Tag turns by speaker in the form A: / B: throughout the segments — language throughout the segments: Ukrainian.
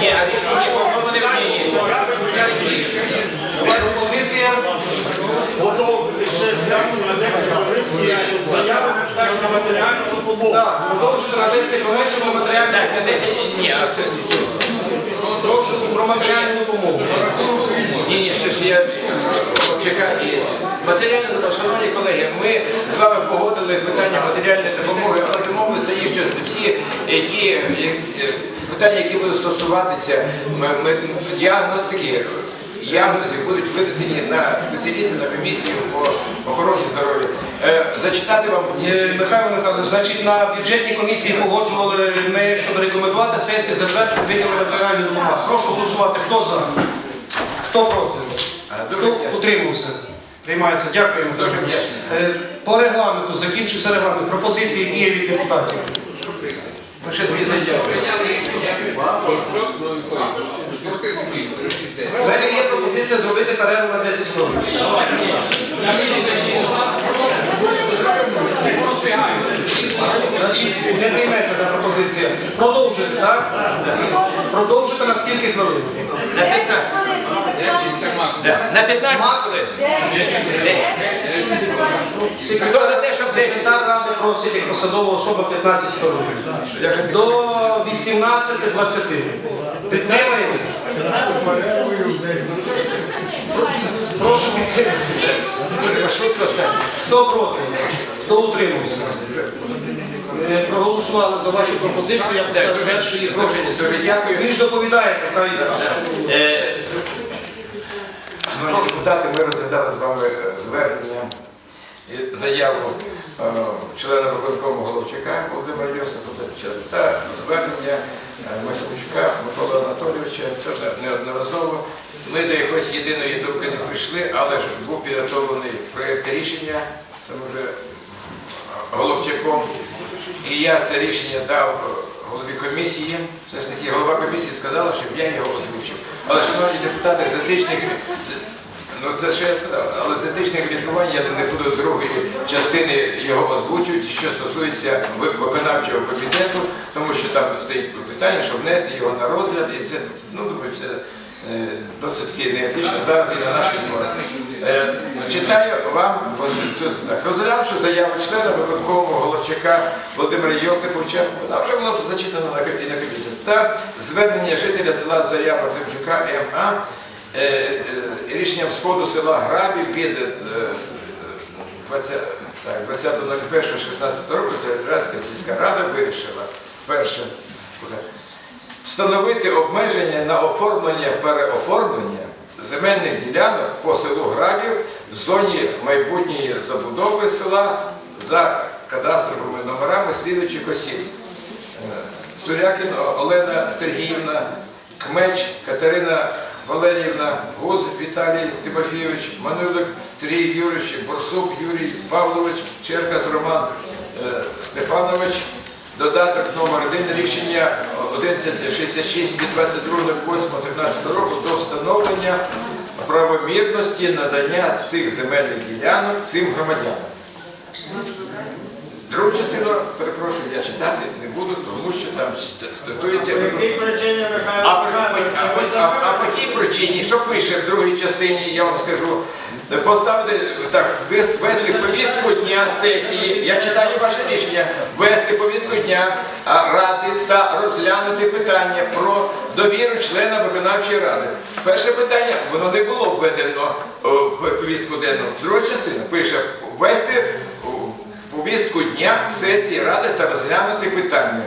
A: Ні, а рішення вони ні, ні.
B: Пропозиція
C: Подовжити ще з'ясу на 10 хвилин і заяви на на матеріальну допомогу.
B: так, продовжити на 10 хвилин щодо матеріальної
A: на 10, ні, а це
B: Прошу про матеріальну допомогу.
A: Ні, ні, ще ж я чекаю. Матеріальна допомога, шановні колеги, ми з вами погодили питання матеріальної допомоги, але домовилися що всі е, питання, які будуть стосуватися ми, ми, діагностики, діагнози будуть винесені на спеціалістів на комісію по охороні здоров'я. Е, зачитати вам
B: Е, Михайло Михайлович, значить на бюджетній комісії погоджували ми, щоб рекомендувати сесії затвердити виділення матеріальної допомоги. Прошу голосувати. Хто за? Хто проти?
A: А, дуже
B: Хто
A: вдячний.
B: утримався? Приймається. Дякуємо.
A: Дуже вдячний.
B: Е, По регламенту закінчився регламент. Пропозиції які є від депутатів.
A: Ну, ще дві заяви.
B: У мене є пропозиція зробити перерву на 10 хвилин. Значить, не прийметься та пропозиція. Продовжити, так? Продовжити на скільки хвилин?
A: На 15. На 15 хвилин. Хто за те, щоб 10?
B: Секретар ради просить як посадова особа 15 хвилин. До 18.20. Підтримаєте? Прошу підтримати. Хто проти? Хто утримався? Е, Проголосували за вашу пропозицію, я
A: дуже,
B: першу і прошу.
A: дуже дякую.
B: Він ж доповідає, хай
A: Е, Шановні депутати, ми розглядали з вами е, звернення і заяву е, члена виконкому Головчака Володимира Йосиповича та звернення е, Масимчука Миколи Анатолійовича. Це не- неодноразово. Ми до якоїсь єдиної думки не прийшли, але ж був підготовлений проєкт рішення, це вже Головчаком. І я це рішення дав голові комісії. Все ж таки, голова комісії сказала, щоб я його озвучив. Але, шановні депутати, з етичних ну це що я сказав, але з етичних міркувань я не буду другої частини його озвучувати, що стосується виконавчого комітету, тому що там стоїть питання, щоб внести його на розгляд, і це, ну, думаю, це е, досить таки неетично зараз і на нашій змоги. Е, Читаю вам. Так, розглянувши заяву члена виконкому Головчака Володимира Йосиповича, вона вже була зачитана на комі- комісії, та звернення жителя села Зоря Максимчука МА е, е, рішенням сходу села Грабів від е, е, 20 так, 20.01.16 року Територіальська сільська рада вирішила перше встановити обмеження на оформлення переоформлення земельних ділянок по селу Градів в зоні майбутньої забудови села за кадастровими номерами слідуючих осіб. Е, Сурякін Олена Сергіївна, Кмеч Катерина Валеріївна, Гуз Віталій Тимофійович, Манюлик Сергій Юрійович, Борсук Юрій Павлович, Черкас Роман е, Стефанович, Додаток номер 1 рішення 1166 від 22.08.13 року до встановлення правомірності надання цих земельних ділянок цим громадянам. Другу частину, перепрошую, я читати не буду, тому
C: причині
A: А, по- а, а, а по тій причині, що пише в другій частині, я вам скажу, поставити так, вес- вести повістку дня сесії, я читаю ваше рішення, вести повістку дня ради та розглянути питання про довіру члена виконавчої ради. Перше питання, воно не було введено в повістку денну. Друга частина пише ввести повістку дня сесії ради та розглянути питання.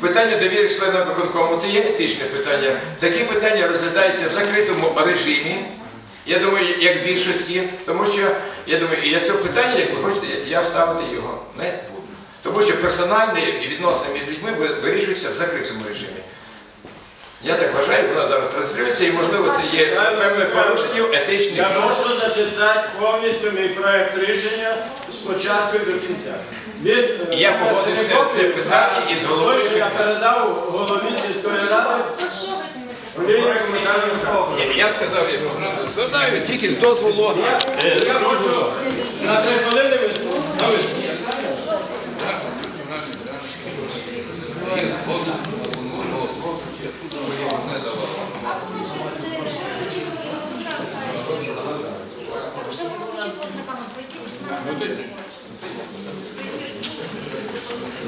A: Питання довіри членам виконкому це є етичне питання. Такі питання розглядаються в закритому режимі. Я думаю, як більшості, тому що я думаю, і я це питання, як ви хочете, я вставити його не буду. Тому що персональні відносини між людьми ви- вирішуються в закритому режимі. Я так вважаю, вона зараз транслюється і можливо це є певне порушення етичних
C: Я прошу зачитати повністю мій проект рішення спочатку до кінця. Від,
A: я
C: е,
A: погодив це- це питання із головою
C: той, що я передав голові сільської ради.
A: Я сказав, я складаю тільки з дозволу. е,
C: Я хочу на три хвилини виступ. На виступ.
D: Наші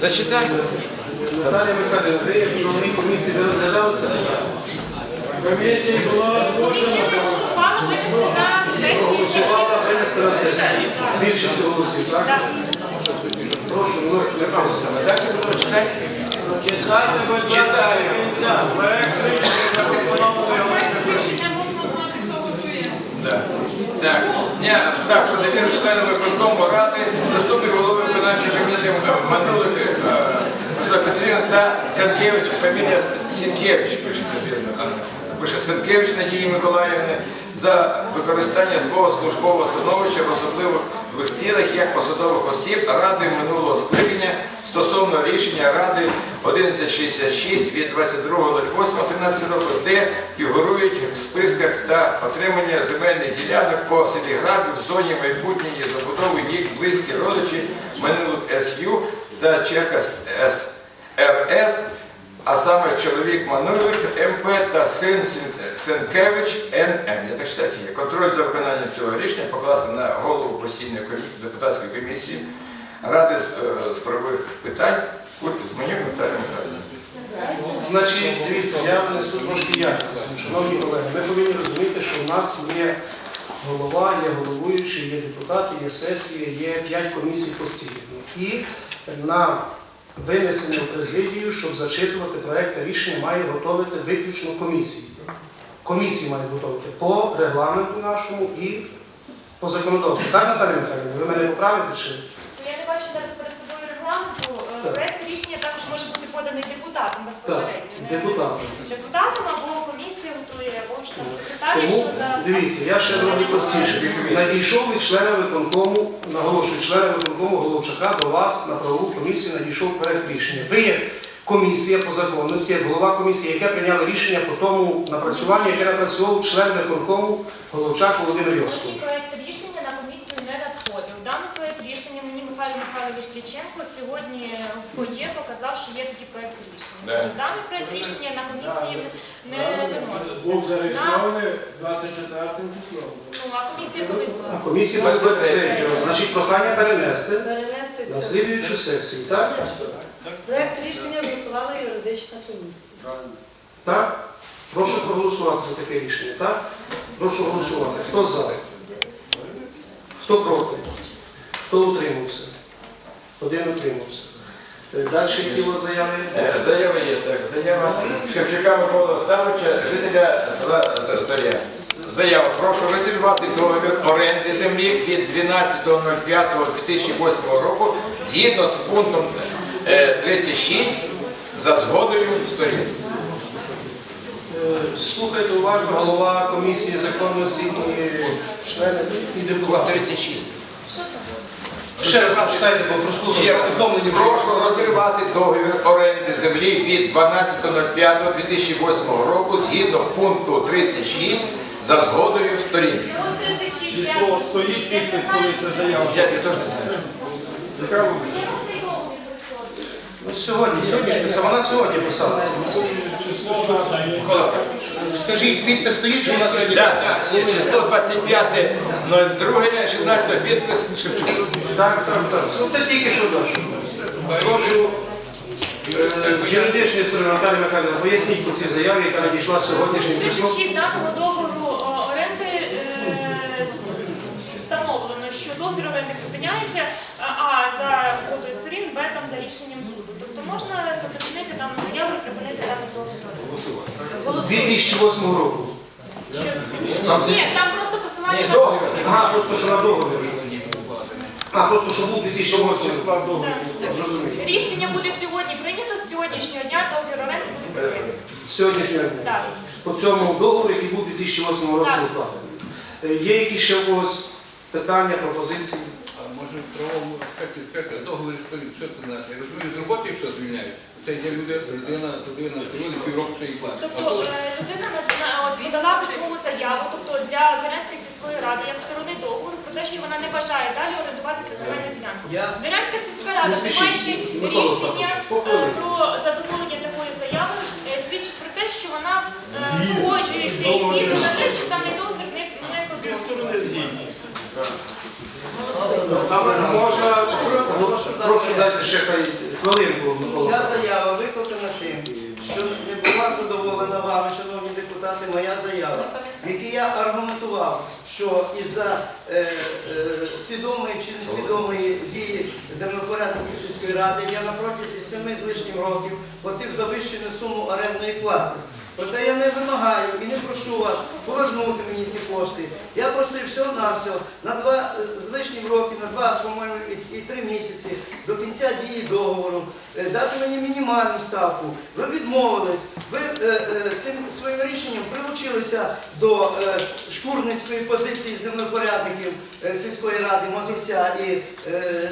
A: Зачитай.
B: Наталія Михайлівна, ви як чоловік комісії ви розглядали це?
C: Комісія була
D: Комісія проголосувала винести на сесію.
B: Голосувала винести на сесію. Більшість голосів, так? Прошу, виносити на сесію.
A: Далі будемо читати.
C: Читайте, будь ласка, до кінця. Проект рішення на виконання
A: Да. Так, так, про довіру членам виконкому ради, заступник голови виконавчої комітету Манулик Микола Петрівна та Сенкевич, фамілія Сінкевич, вірно. Пише Сенкевич Надії Миколаївни за використання свого службового становища в особливих цілях як посадових осіб Ради минулого скликання стосовно рішення Ради 1166 від 22.08.13 року, де фігурують в списках та отримання земельних ділянок по селі Граді в зоні майбутньої забудови їх близькі родичі Манилук СЮ та Черкас СРС, а саме чоловік Мануйлик МП та син Сенкевич НМ. Я так читаю. Контроль за виконанням цього рішення покласти на голову постійної депутатської комісії Ради з, е, з питань Курту Зманюк Наталія Михайлівна.
B: Значить, дивіться, я внесу трошки ясність. Шановні колеги, ми повинні розуміти, що в нас є голова, є головуючий, є депутати, є сесії, є п'ять комісій постійно. І на винесення в президію, щоб зачитувати проекти рішення, має готовити виключно комісії. Комісії мають готовити по регламенту нашому і по законодавству. Так, Наталія Михайлівна, ви мене поправите чи?
D: Зараз перед собою регламенту. Е,
B: Так.
D: Проект рішення також може бути поданий депутатом безпосередньо. Не-
B: депутатом.
D: Депутатом або комісія готує, або ж там секретар,
B: Тому
D: якщо за...
B: дивіться, я ще зроблю простіше. Надійшов від члена виконкому, наголошую, члена виконкому Головчака до вас на правову комісію надійшов проект рішення. Ви як комісія по законності, як голова комісії, яке прийняло рішення по тому напрацюванню, яке напрацював член виконкому Головчак Володимир Йосипович.
D: проект рішення на комісію не надходив. Даний проект рішення Михайло Михайлович Кліченко сьогодні в фоє показав, що є такий проект рішення.
A: Да.
D: Даний проект рішення на комісії не виносився.
C: був
D: На,
C: зареєстрований 24 числом.
D: ну, а комісія буде.
B: А комісія буде 23. Значить, прохання перенести
E: Перенести
B: на
E: це.
B: слідуючу сесію. Так?
E: Проект рішення готувала юридична комісія.
B: Так? Прошу проголосувати за таке рішення. Так? Прошу голосувати. Хто за? Хто проти? Хто утримався? Один утримався. Е, Далі які у вас заяви?
A: Е, Заява є так. Заява Шевчука Микола Ставича, жителя села Заря. Заява. Прошу розірвати договір оренди землі від 12.05.2008 року згідно з пунктом е, 36 за згодою сторін.
B: Е, Слухайте уважно, голова комісії законності і члени і депутати.
A: 36.
B: Ще раз читайте, бо прослухайте.
A: Ще
B: повідомлення.
A: Прошу розірвати договір оренди землі від 12.05.2008 року згідно пункту 36 за згодою сторін.
D: Чому 36?
C: Число стоїть підпис, коли це заява.
A: Я, я теж не знаю.
B: Ну, сьогодні, сьогодні ж писала, вона сьогодні писала.
A: Микола
B: Скажіть, підпис стоїть, що вона сьогодні?
A: Є число 25.02, 16 підпис Шевчук.
B: Так, так, так. Ну, це тільки що далі. Прошу е, сторони Наталія Михайлівна, поясніть по цій заяві, яка надійшла сьогоднішнім числом.
D: 36 даного договору о, оренди е, встановлено, що договір оренди припиняється, а а за згодою сторін, Там за рішенням суду. Тобто можна запропонувати дану заяву і припинити даний договір.
B: З 2008 року.
D: Ні, там просто посилання на
A: договір.
B: Ага, просто що на договір. А, просто що був
C: Того
B: 2008
C: числа
B: року.
C: договору.
D: Рішення буде сьогодні прийнято, з сьогоднішнього дня договір оренди буде.
B: З Сьогоднішнього дня.
D: Так.
B: По цьому договору, який був 2008 році
D: Так.
B: укладений. Е, Є якісь ще у вас питання, пропозиції?
F: А може в правовому аспекті сказати, договір сторін, що це значить? Я розумію, з роботи якщо звільняють, це йде люди, людина, людина цивільна півроку ще і платить. А
D: Тобто е, людина на- на- віддала письмову заяву, тобто для Зеленської сільської ради, як сторони договору, про те, що вона не бажає далі орендувати цю земельну ділянку. Зеленська сільська рада,
B: Не
D: приймаючи рішення е, про задоволення такої заяви, е, свідчить про те, що вона погоджується і на те, що даний договір не, не
C: Дві сторони
D: продовжується.
C: згідні.
B: Ставлю можна.
E: Прошу дати.
B: Ще хай хвилинку.
G: Ця заява викликана тим, що не була задоволена вами, шановні депутати, моя заява, в якій я аргументував, що із-за е, е, свідомої чи несвідомої дії землепорядників сільської ради я на протязі семи з лишнім років платив завищену суму орендної плати. Проте я не вимагаю і не прошу вас повернути мені ці кошти. Я просив всього на два е, з лишнім років, на два, по-моєму, і, і три місяці до кінця дії договору, е, дати мені мінімальну ставку. Ви відмовились, ви е, е, цим своїм рішенням прилучилися до е, шкурницької позиції землепорядників е, сільської ради Мазурця і е,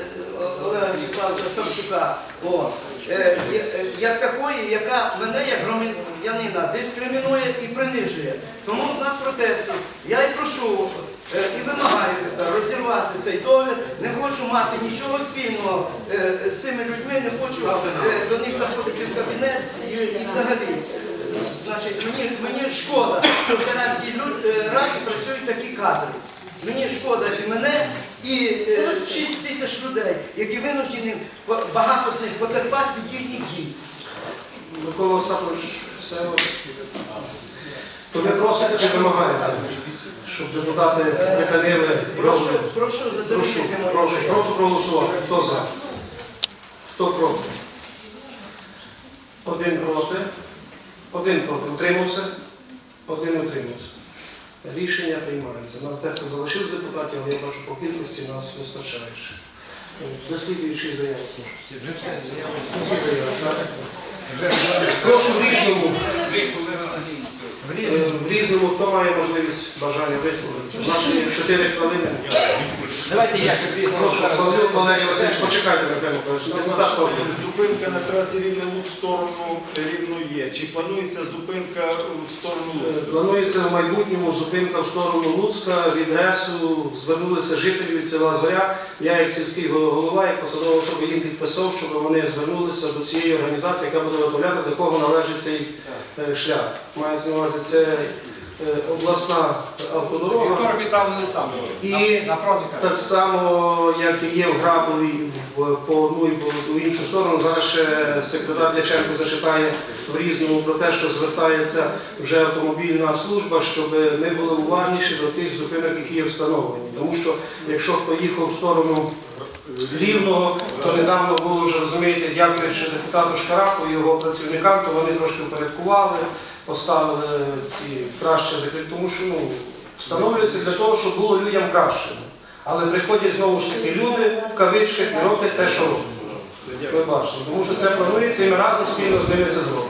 G: Олега Вячеславовича Савчука. О, е, е, як такої, яка мене як громадянина дискримінує і принижує. Тому знак протесту я і прошу е, і вимагаю тепер розірвати цей договір. Не хочу мати нічого спільного е, з цими людьми, не хочу е, до них заходити в кабінет і, і взагалі. Значить, мені, мені шкода, що в Селянській е, раді працюють такі кадри. Мені шкода і мене, і е, 6 тисяч людей, які винуждені багато з них потерпати від їхніх дій.
B: Микола Остапович, все. То ви просите чи вимагаєте, щоб депутати припинили
G: Прошу, прошу
B: Прошу,
G: задовольнити
B: прошу, прошу проголосувати. Хто за? Хто проти? Один проти. Один проти. Утримався. Один утримався. Рішення приймається. Нас дехто залишив депутатів, але я бачу по кількості нас вистачає. Дослідуючи заяву. Прошу різному.
F: На.
B: Е, В різному, хто має можливість бажання висловитися. Є 4 хвилини.
A: Давайте я ще пізно.
B: Прошу, Валерій Васильович, почекайте. Депутат Павло.
C: Зупинка на трасі Рівне Лук в сторону Рівно є. Чи планується зупинка в сторону
B: Е,
C: Луцька?
B: Планується в майбутньому зупинка в сторону Луцька від РЕСу. Звернулися жителі від села Зоря. Я, як сільський голова, як посадова особа їм підписав, щоб вони звернулися до цієї організації, яка буде виготовляти, до кого належить цей е, шлях. Мається на увазі, це е, обласна автодорога. І так само, як і є в Грапові в, по одну і по іншу сторону, зараз ще секретар Дяченко зачитає в різному про те, що звертається вже автомобільна служба, щоб ми були уважніші до тих зупинок, які є встановлені. Тому що якщо хто їхав в сторону Рівного, то недавно було вже, розумієте, дякуючи депутату Шкараку і його працівникам, то вони трошки впорядкували, поставили ці краще закрити, тому що ну, встановлюється для того, щоб було людям краще. Але приходять знову ж таки люди в кавичках і роблять те, що роблять. Ви бачите, тому що це планується і ми разом спільно з ними це зробимо.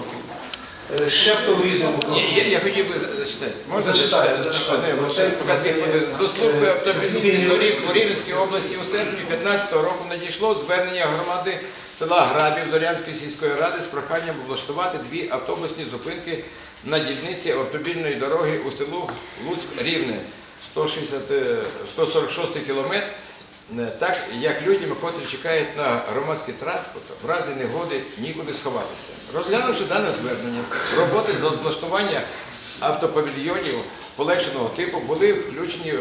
B: Е, Ще хто в різному.
A: Ні, я, я хотів би зачитати. Можна зачитати? До служби автомобільних доріг у Рівненській області у серпні 2015 року надійшло звернення громади села Грабів Зорянської сільської ради з проханням облаштувати дві автобусні зупинки на дільниці автомобільної дороги у селу Луцьк-Рівне, 160, е, 146 кілометр. Е, Так як людям, котрі чекають на громадський транспорт, в разі негоди нікуди сховатися. Розглянувши дане звернення, роботи з облаштування автопавільйонів полегшеного типу були включені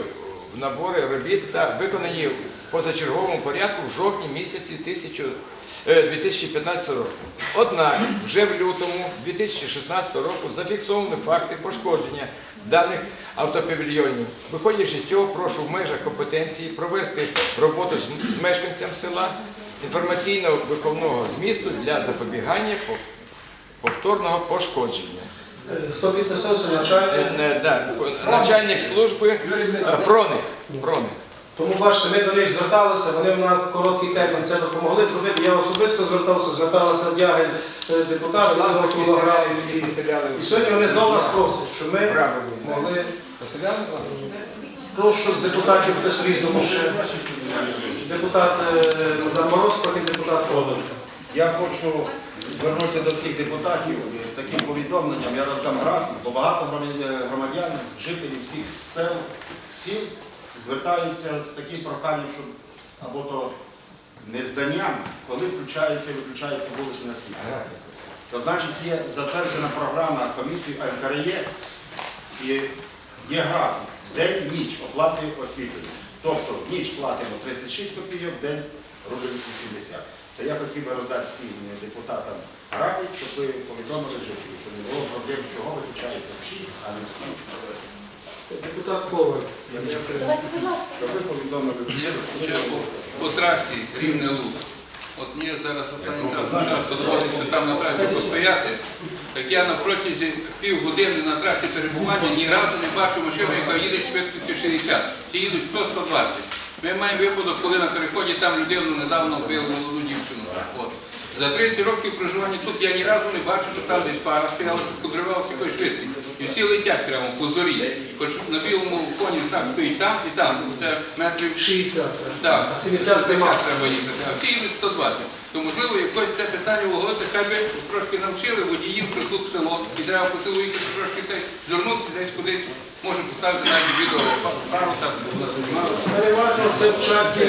A: в набори робіт та виконані позачерговому порядку в жовтні місяці 1000 е, 2015 року. Однак вже в лютому 2016 року зафіксовані факти пошкодження даних автопавільйонів. Виходячи з цього, прошу в межах компетенції провести роботу з- мешканцем села інформаційно-виховного змісту для запобігання повторного пошкодження.
B: Е, Хто підписався начальник?
A: Е, е, да, Начальник служби Проник. Проник.
B: Тому бачите, ми до них зверталися, вони на короткий термін це допомогли зробити. Я особисто звертався, зверталася Дягель е, депутат, вони Микола Грабів. І, і сьогодні вони знову нас просять, щоб ми могли. Прошу з депутатів хтось різному ще. Депутат е, Богдан Мороз, потім депутат Продан.
H: Я хочу звернутися до всіх депутатів з таким повідомленням. Я роздам графік, бо багато громадян- громадян, жителів всіх сел, сіл звертаються з таким проханням, щоб або то не зданням, коли включається і виключається вуличне освітлення. То значить є затверджена програма комісії НКРЄ і є графік, день, ніч оплати освітлення. Тобто в ніч платимо 36 копійок, в день робимо 80. То я хотів би роздати всім депутатам графік, щоб ви повідомили жителів, щоб не було проблем, чого виключається в 6, а не в 7.
B: Депутат Коваль.
H: Щоб ви повідомили
F: Ще по, по трасі рівне лук. От мені зараз часом часто доводиться там на трасі постояти. Так я на протязі півгодини на трасі перебування ні разу не бачив машину, яка їде швидкістю 60. Ті їдуть 100-120. Ми маємо випадок, коли на переході там людину недавно вбили молоду дівчину. От. За 30 років проживання тут я ні разу не бачив, що там десь фара стояла, що контролювалася якоюсь швидкістю. І всі летять прямо по зорі. Хоч на білому фоні знак стоїть там і там. Це метрів
B: 60.
F: так,
B: А 70
F: треба їхати, а всі їдуть 120. То можливо якось це питання вголосити, хай би трошки навчили водіїв, що тут село, і треба по селу їхати трошки цей, звернутися десь кудись, може поставити навіть відео пару так.
B: Переважно це в чаті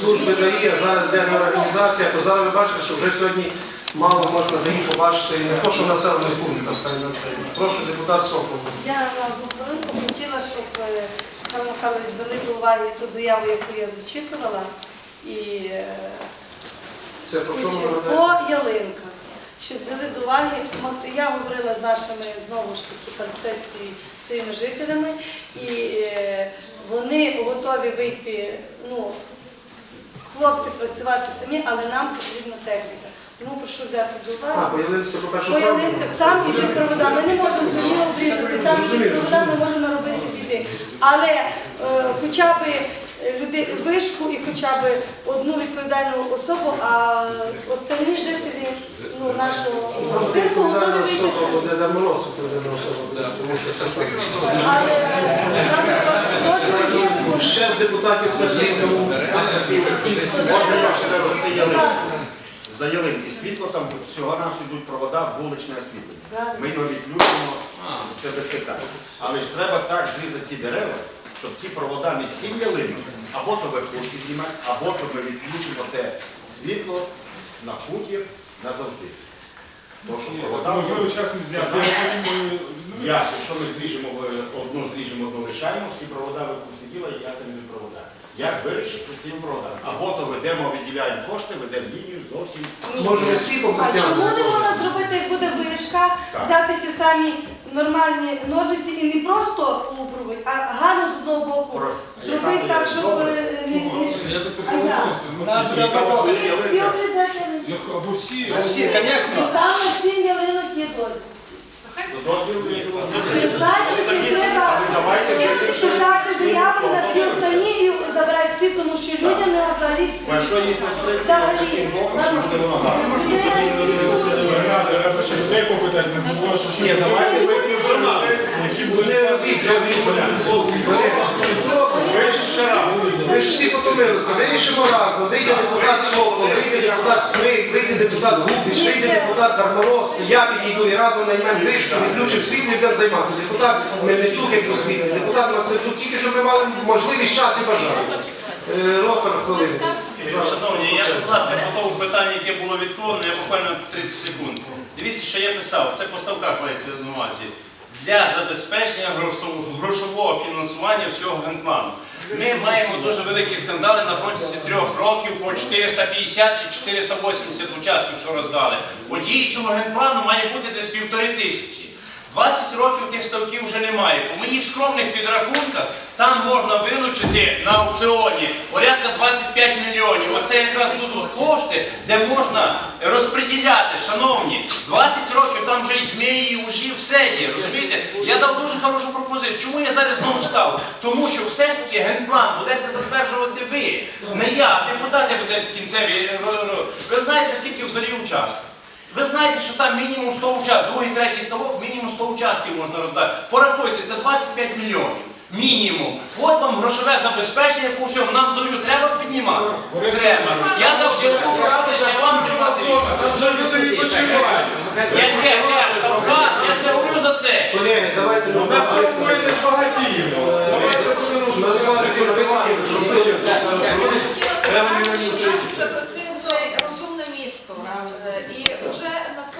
B: служби ДАІ, а зараз йде організація, то зараз ви бачите, що вже сьогодні мало можна ДАІ побачити, не то, що в населених пунктах, та й на це. Прошу депутат Сокол.
E: Я на одну хвилинку хотіла, щоб е, Михайло Михайлович взяли до уваги ту заяву, яку я зачитувала. І е,
B: Це про що
E: по
B: говоримо?
E: Що взяли до уваги, я говорила з нашими знову ж таки сесією своїми жителями, і е, вони готові вийти, ну, хлопці працювати самі, але нам потрібна техніка. Тому прошу взяти до уваги.
B: А, появилися, по-перше,
E: По там ідуть провода. Ми не можемо самі обрізати, там ідуть провода, ми можемо наробити біди. Але е, хоча б люди, вишку і хоча б одну відповідальну особу, а останні жителі ну, нашого будинку готові вийти. Але е, дозвіл є,
B: Ще з депутатів
H: раз за ялинки? Світло, там всього нас йдуть провода, вуличне освітлення. Ми його відключимо, це без питань. Але ж треба так зрізати ті дерева, щоб ті провода не сім або то верхушки знімати, або то ми відключимо те світло на хутір назавжди. Тому що провода
C: Можливо, часом зняти, потім
H: я, якщо ми зріжемо е, одну, зріжемо одну лишаємо, всі провода випустили, і я там не провода. Як вирішити з цим проводом? Або то ведемо, виділяємо кошти, ведемо лінію зовсім.
B: Може, ми всі
E: А чому не можна зробити, як буде вирішка,
H: Так.
E: взяти ті самі нормальні ножниці і не просто обрубати, а гарно з одного боку
H: Про-
E: зробити
H: яка
E: так, щоб
H: добре.
E: е, не не-
C: Якось
E: А як?
C: потрібно.
E: всі всі обрізати.
C: Або всі.
H: Всі, звісно.
E: Там на сім ялинок є долі.
H: Дозвіл не було.
E: Значить, треба
H: Але давайте
E: е, писати заяву на всі забирати тому що людям не взагалі
H: якщо її постригти
C: ще людей попитати, не забувай, що
H: Ні, давайте вип'ємо журнали.
C: які були
B: Ви ж всі потомилися, вирішимо разом, вийде депутат Сокол, вийде депутат Смик, вийде депутат Губіч, вийде депутат Дармороз, я підійду і разом наймемо вишку, відключимо світло і будемо займатися. Депутат Мельничук, як освітлює, депутат Максимчук, тільки щоб ми мали можливість, час і бажання. Е, Ротор, хвилину.
I: Шановні, я, будь ласка, по тому питанню, яке було відкладено, я буквально 30 секунд. Дивіться, що я писав, це по ставках мається на увазі. Для забезпечення грошового, грошового фінансування всього генплану. Ми маємо дуже великі скандали на протязі трьох років по 450 чи 480 учасників, що роздали. У діючому генплану має бути десь півтори тисячі. 20 років тих ставків вже немає. По моїх скромних підрахунках там можна вилучити на аукціоні порядка 25 мільйонів. Оце якраз будуть кошти, де можна розподіляти, шановні. 20 років там вже і змії, і ужі, все є. Розумієте? Я дав дуже хорошу пропозицію. Чому я зараз знову став? Тому що все ж таки генплан будете затверджувати ви. Не я, депутати будете кінцеві. Ви знаєте, скільки в зорі учасників? Ви знаєте, що там мінімум 100 учасників, другий, третій ставок, мінімум 100 учасників можна роздати. Порахуйте, це 25 мільйонів. Мінімум. От вам грошове забезпечення, яку що нам зорю треба піднімати. Треба. Я дав ділку порадитися, вам Яке я ж не говорю за це.
B: Колеги, давайте
C: на цьому ми не збагатіємо. Треба не Е, і вже надходять